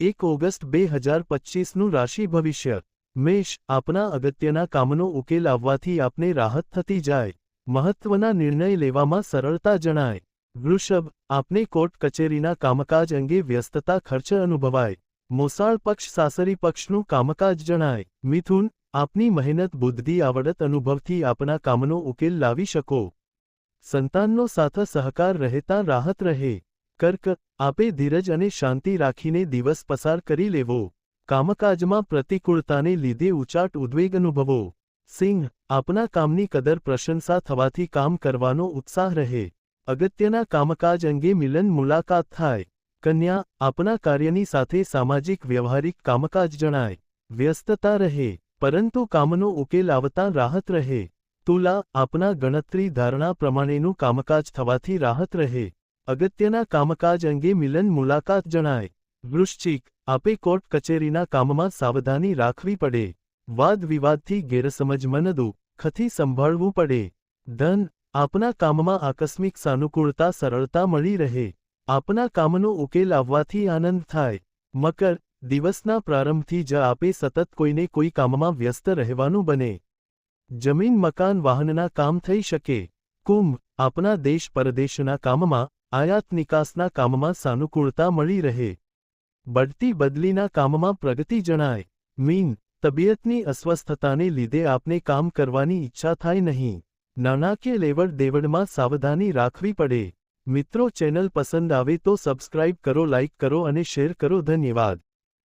એક ઓગસ્ટ બે હજાર પચીસનું રાશિ ભવિષ્ય. મેષ, આપના અગત્યના કામનો ઉકેલ આવવાથી આપને રાહત થતી જાય. મહત્વના નિર્ણય લેવામાં સરળતા જણાય. વૃષભ, આપને કોર્ટ કચેરીના કામકાજ અંગે વ્યસ્તતા ખર્ચ અનુભવાય. મોસાળ પક્ષ, સાસરી પક્ષનું કામકાજ જણાય. મિથુન, આપની મહેનત, બુદ્ધિ, આવડત અનુભવથી આપના કામનો ઉકેલ લાવી શકો. સંતાનનો સાથ સહકાર રહેતા રાહત રહે. કર્ક, આપે ધીરજ અને શાંતિ રાખીને દિવસ પસાર કરી લેવો. કામકાજમાં પ્રતિકૂળતાને લીધે ઉચાટ ઉદ્વેગ અનુભવો. સિંહ, આપના કામની કદર પ્રશંસા થવાથી કામ કરવાનો ઉત્સાહ રહે. અગત્યના કામકાજ અંગે મિલન મુલાકાત થાય. કન્યા, આપના કાર્યની સાથે સામાજિક વ્યવહારિક કામકાજ જણાય. વ્યસ્તતા રહે, પરંતુ કામનો ઉકેલ આવતા રાહત રહે. તુલા, આપના ગણતરી ધારણા પ્રમાણેનું કામકાજ થવાથી રાહત રહે. અગત્યના કામકાજ અંગે મિલન મુલાકાત જણાય. વૃશ્ચિક, આપે કોર્ટ કચેરીના કામમાં સાવધાની રાખવી પડે. વાદ વિવાદથી ગેરસમજ મનદુ, ખથી સંભાળવું પડે. ધન, આપના કામમાં આકસ્મિક સાનુકૂળતા સરળતા મળી રહે. આપના કામનો ઉકેલ આવવાથી આનંદ થાય. મકર, દિવસના પ્રારંભથી જ આપે સતત કોઈને કોઈ કામમાં વ્યસ્ત રહેવાનું બને. જમીન, મકાન, વાહનના કામ થઈ શકે. કુંભ, આપના દેશ પરદેશના કામમાં આયાત નિકાસના કામમાં સાનુકૂળતા મળી રહે. બઢતી બદલીના કામમાં પ્રગતિ જણાય. મીન, તબિયતની અસ્વસ્થતાને લીધે આપને કામ કરવાની ઈચ્છા થાય નહીં. નાણાકીય લેવડ દેવડમાં સાવધાની રાખવી પડે. મિત્રો, ચેનલ પસંદ આવે તો સબસ્ક્રાઇબ કરો, લાઇક કરો અને શેર કરો. ધન્યવાદ.